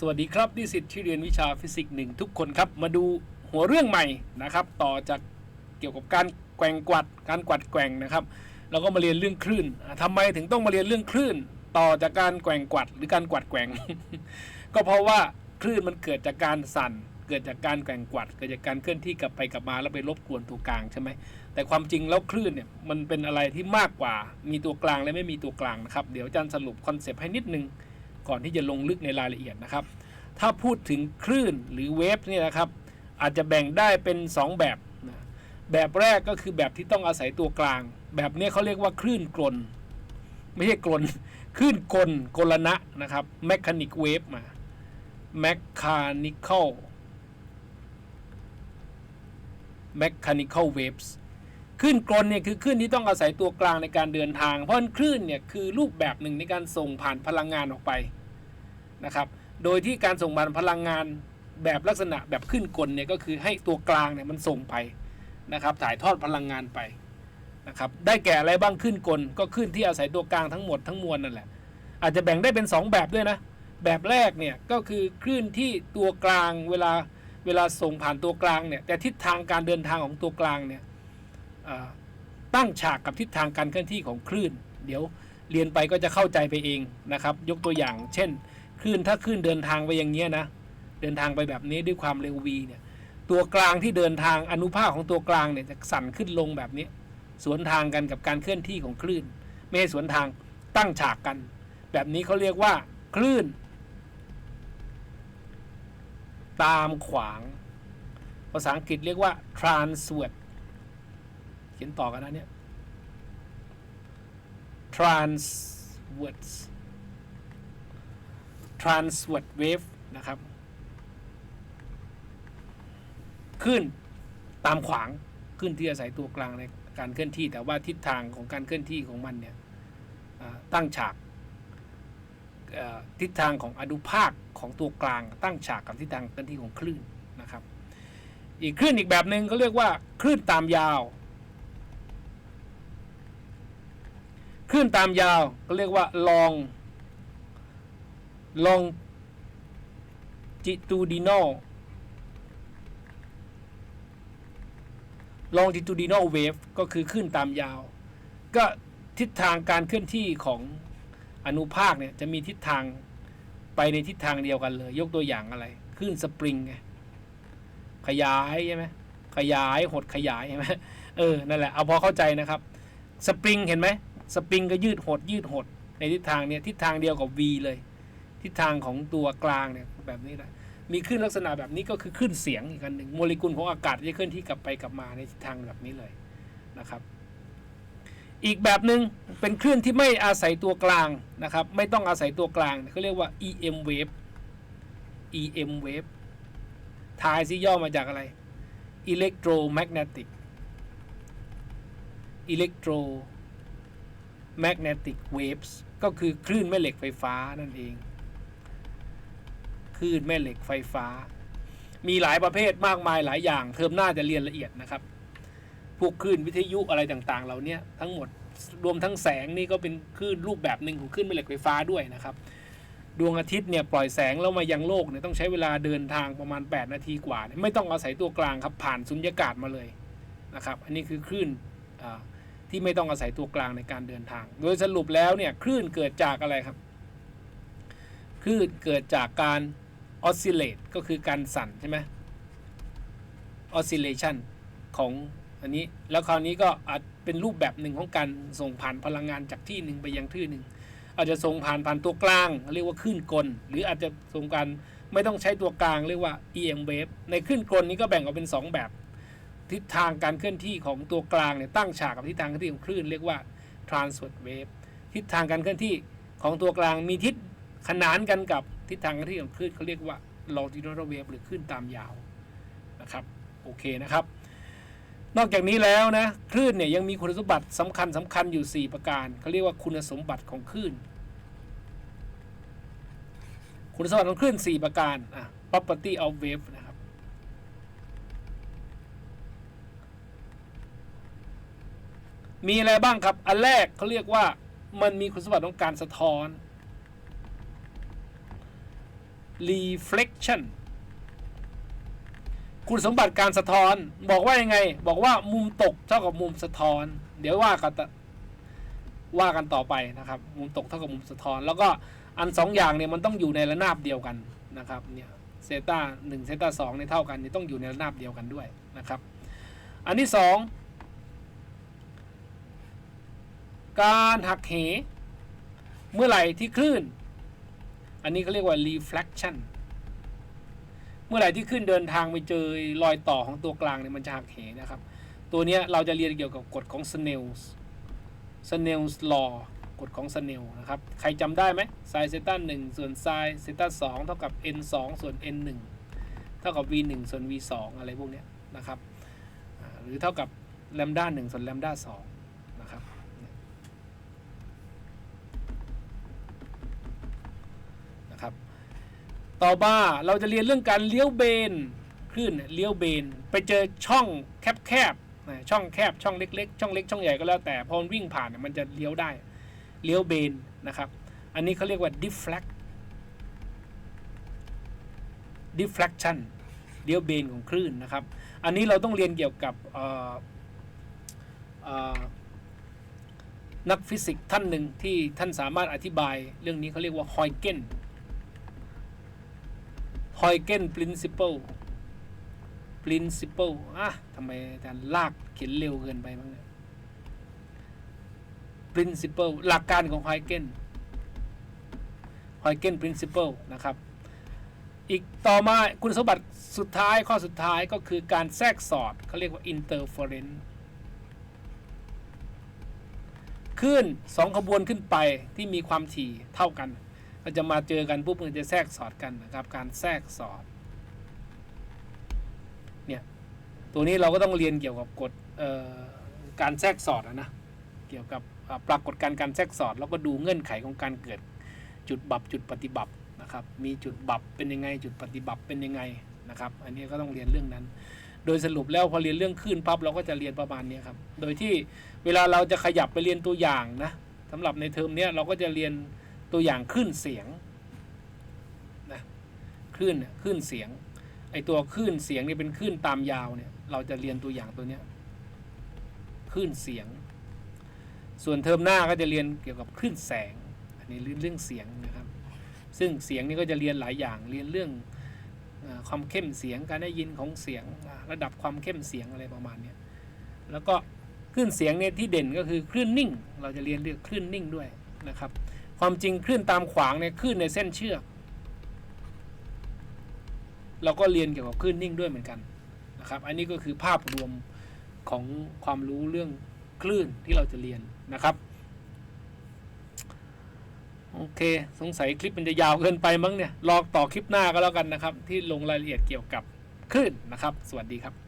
สวัสดีครับนิสิตที่เรียนวิชาฟิสิกส์หนึ่งทุกคนครับ มาดูหัวเรื่องใหม่นะครับ ต่อจากเกี่ยวกับการแกว่งกวัด การกวัดแกว่งนะครับเราก็มาเรียนเรื่องคลื่นอะทำไมถึงต้องมาเรียนเรื่องคลื่น ต่อจากการแกว่งกวัดหรือการกวัดแกว่ง ก็เพราะว่าคลื่นมันเกิดจากการสั่น เกิดจากการแกว่งกวัด เกิดจากการเคลื่อนที่กลับไปกลับมาแล้วไปรบกวนตัวกลางใช่ไหมแต่ความจริงแล้วคลื่นเนี่ยมันเป็นอะไรที่มากกว่า มีตัวกลางและไม่มีตัวกลางนะครับ เดี๋ยวอาจารย์สรุปคอนเซปต์ให้นิดนึง ก่อนที่จะลงลึกในรายละเอียดนะครับ ถ้าพูดถึงคลื่นหรือเวฟเนี่ยนะครับอาจจะแบ่งได้เป็น 2 แบบนะแบบแรกก็คือแบบที่ต้องอาศัยตัวกลาง แบบนี้เขาเรียกว่าคลื่นกลน ไม่ใช่กลนคลื่นกลกลนะนะครับ mechanic wave มา mechanical mechanical waves คลื่นกลนเนี่ยคือคลื่นที่ต้องอาศัยตัวกลางในการเดินทาง เพราะนั้นคลื่นเนี่ยคือรูปแบบหนึ่งในการส่งผ่านพลังงานออกไป นะครับ โดยที่การส่งผ่านพลังงานแบบลักษณะแบบคลื่นกลเนี่ยก็คือให้ตัวกลางเนี่ยมันส่งไปนะครับ ถ่ายทอดพลังงานไปนะครับ ได้แก่อะไรบ้างคลื่นกลก็คลื่นที่อาศัยตัวกลางทั้งหมดทั้งมวลนั่นแหละ อาจจะแบ่งได้เป็น 2 แบบด้วยนะ แบบแรกเนี่ยก็คือคลื่นที่ตัวกลางเวลาเวลาส่งผ่านตัวกลางเนี่ยแต่ทิศทางการเดินทางของตัวกลางเนี่ยตั้งฉากกับทิศทางการเคลื่อนที่ของคลื่น เดี๋ยวเรียนไปก็จะเข้าใจไปเองนะครับ ยกตัวอย่าง เช่น คลื่นถ้าคลื่นเดินทางไปอย่างเงี้ยนะ เดินทางไปแบบนี้ด้วยความเร็ว v เนี่ย ตัวกลางที่เดินทางอนุภาคของตัวกลางเนี่ยจะสั่นขึ้นลงแบบนี้ สวนทางกันกับการเคลื่อนที่ของคลื่น ไม่ใช่สวนทางตั้งฉากกัน แบบนี้เขาเรียกว่า คลื่น ตามขวาง ภาษาอังกฤษเรียกว่า transverse เขียนต่อกันนะเนี่ย transverse transverse wave นะครับขึ้นตามขวางขึ้นที่อาศัยตัวกลางในการเคลื่อนที่ แต่ว่าทิศทางของการเคลื่อนที่ของมันเนี่ยตั้งฉากทิศทางของอนุภาคของตัวกลาง ตั้งฉากกับทิศทางเคลื่อนที่ของคลื่นนะครับ อีกคลื่นอีกแบบหนึ่งเขาเรียกว่าคลื่นตามยาวคลื่นตามยาวก็เรียกว่าล ลองจิตูดินอลองจิตูดินอลเวฟก็คือคลื่นตามยาว ก็ทิศทางการเคลื่อนที่ของอนุภาคเนี่ยจะมีทิศทางไปในทิศทางเดียวกันเลย ยกตัวอย่างอะไรคลื่นสปริงไงขยายใช่ไหมขยายหดขยายใช่ไหมเออนั่นแหละเอาพอเข้าใจนะครับสปริงเห็นไหมสปริงก็ยืดหดยืดหดในทิศทางเนี้ยทิศทางเดียวกับ V เลย ทิศทางของตัวกลางเนี่ยแบบนี้แหละมีคลื่นลักษณะแบบนี้ก็คือคลื่นเสียงอีกอันหนึ่งโมเลกุลของอากาศจะเคลื่อนที่กลับไปกลับมาในทิศทางแบบนี้เลยนะครับ อีกแบบหนึ่งเป็นคลื่นที่ไม่อาศัยตัวกลางนะครับ ไม่ต้องอาศัยตัวกลางเขาเรียกว่า EM wave EM wave ทายซิย่อมาจากอะไร electromagnetic electro magnetic waves ก็คือคลื่นแม่เหล็กไฟฟ้านั่นเอง คลื่นแม่เหล็กไฟฟ้า มีหลายประเภทมากมายหลายอย่าง เทอมหน้าจะเรียนละเอียดนะครับ พวกคลื่นวิทยุอะไรต่างๆ เหล่านี้ทั้งหมดรวมทั้งแสงนี่ก็เป็นคลื่นรูปแบบหนึ่งของคลื่นแม่เหล็กไฟฟ้าด้วยนะครับ ดวงอาทิตย์เนี่ยปล่อยแสงแล้วมายังโลกเนี่ยต้องใช้เวลาเดินทางประมาณ 8 นาทีกว่า ไม่ต้องอาศัยตัวกลางครับผ่านสุญญากาศมาเลยนะครับ อันนี้คือคลื่นที่ไม่ต้องอาศัยตัวกลางในการเดินทาง โดยสรุปแล้วเนี่ยคลื่นเกิดจากอะไรครับ คลื่นเกิดจากการ ออสซิเลตก็คือการสั่นใช่ไหมออสซิเลชันของอันนี้แล้วคราวนี้ก็อาจเป็นรูปแบบหนึ่งของการส่งผ่านพลังงานจากที่หนึ่งไปยังที่หนึ่งอาจจะส่งผ่านผ่านตัวกลาง เรียกว่าคลื่นกล หรืออาจจะส่งการไม่ต้องใช้ตัวกลางเรียกว่า EM wave ในคลื่นกลนี้ก็แบ่งออกเป็น 2 แบบ ทิศทางการเคลื่อนที่ของตัวกลางเนี่ยตั้งฉากกับทิศทางเคลื่อนที่ของคลื่นเรียกว่า transverse wave ทิศทางการเคลื่อนที่ของตัวกลางมีทิศ ขนานกันกับทิศทางการเคลื่อนที่ของคลื่นเขาเรียกว่า longitudinal wave หรือคลื่นตามยาวนะครับโอเคนะครับ นอกจากนี้แล้วนะคลื่นเนี่ยยังมีคุณสมบัติสำคัญสำคัญอยู่ 4 ประการเขาเรียกว่าคุณสมบัติของคลื่น คุณสมบัติของคลื่น 4 ประการอะ property of wave นะครับมีอะไรบ้างครับ อันแรกเขาเรียกว่ามันมีคุณสมบัติของการสะท้อน reflection คุณสมบัติการสะท้อน บอกว่ายังไง บอกว่ามุมตกเท่ากับมุมสะท้อน เดี๋ยวว่ากันต่อว่ากันต่อไปนะครับ มุมตกเท่ากับมุมสะท้อน แล้วก็อันสองอย่างเนี่ยมันต้องอยู่ในระนาบเดียวกันนะครับเนี่ยเซต้าหนึ่งเซต้าสองเนี่ยเท่ากันนี่ต้องอยู่ในระนาบเดียวกันด้วยนะครับ อันที่สองการหักเห เมื่อไหร่ที่คลื่น อันนี้เขาเรียกว่า reflection เมื่อไหร่ที่ขึ้นเดินทางไปเจอรอยต่อของตัวกลางเนี่ยมันจะหักเหนะครับ ตัวเนี้ยเราจะเรียนเกี่ยวกับกฎของ Snell's Snell's law กฎของ Snell นะครับ ใครจำได้ไหม sin เซต้า1ส่วน sin เซต้า2เท่ากับ n 2ส่วน n 1เท่ากับ v 1ส่วน v 2อะไรพวกเนี้ยนะครับ หรือเท่ากับแลมด้า1ส่วนแลมด้า2นะครับ นะครับ ต่อมาเราจะเรียนเรื่องการเลี้ยวเบนคลื่นเลี้ยวเบน ไปเจอช่องแคบๆช่องแคบช่องเล็กๆ ช่องเล็กช่องใหญ่ก็แล้วแต่พอวิ่งผ่านมันจะเลี้ยวได้เลี้ยวเบนนะครับอันนี้เขาเรียกว่า deflect deflection เลี้ยวเบนของคลื่นนะครับ อันนี้เราต้องเรียนเกี่ยวกับนักฟิสิกส์ท่านหนึ่งที่ท่านสามารถอธิบายเรื่องนี้เขาเรียกว่าฮอยเกน ฮอยเกน principle principle อะทำไมอาจารย์ลากเขียนเร็วเกินไปมั้งเนี่ย principle หลักการของฮอยเกนฮอยเกน principle นะครับ อีกต่อมาคุณสมบัติสุดท้ายข้อสุดท้ายก็คือการแทรกสอดเขาเรียกว่า interference คลื่นสองขบวนขึ้นไปที่มีความถี่เท่ากัน ก็จะมาเจอกันปุ๊บมันจะแทรกสอดกันนะครับ การแทรกสอด เนี่ย ตัวนี้เราก็ต้องเรียนเกี่ยวกับกฎเอ่อการแทรกสอดอะนะ เกี่ยวกับปรากฏการณ์การแทรกสอด แล้วก็ดูเงื่อนไขของการเกิดจุดบับจุดปฏิบัตินะครับ มีจุดบับเป็นยังไง จุดปฏิบัติเป็นยังไงนะครับ อันนี้ก็ต้องเรียนเรื่องนั้น โดยสรุปแล้วพอเรียนเรื่องคลื่นปั๊บเราก็จะเรียนประมาณนี้ครับ โดยที่เวลาเราจะขยับไปเรียนตัวอย่างนะสำหรับในเทอมนี้เราก็จะเรียน ตัวอย่างคลื่นเสียงนะคลื่นคลื่นเสียง ไอตัวคลื่นเสียงนี่เป็นคลื่นตามยาวเนี่ยเราจะเรียนตัวอย่างตัวเนี้ยคลื่นเสียง ส่วนเทอมหน้าก็จะเรียนเกี่ยวกับคลื่นแสง อันนี้เรื่องเสียงนะครับ ซึ่งเสียงนี่ก็จะเรียนหลายอย่างเรียนเรื่องความเข้มเสียงการได้ยินของเสียงระดับความเข้มเสียงอะไรประมาณเนี้ยแล้วก็คลื่นเสียงเนี่ยที่เด่นก็คือคลื่นนิ่ง เราจะเรียนเรื่องคลื่นนิ่งด้วยนะครับ ความจริงคลื่นตามขวางเนี่ยคลื่นในเส้นเชือก เราก็เรียนเกี่ยวกับคลื่นนิ่งด้วยเหมือนกันนะครับ อันนี้ก็คือภาพรวมของความรู้เรื่องคลื่นที่เราจะเรียนนะครับโอเค สงสัยคลิปมันจะยาวเกินไปมั้งเนี่ยรอต่อคลิปหน้าก็แล้วกันนะครับ ที่ลงรายละเอียดเกี่ยวกับคลื่นนะครับ สวัสดีครับ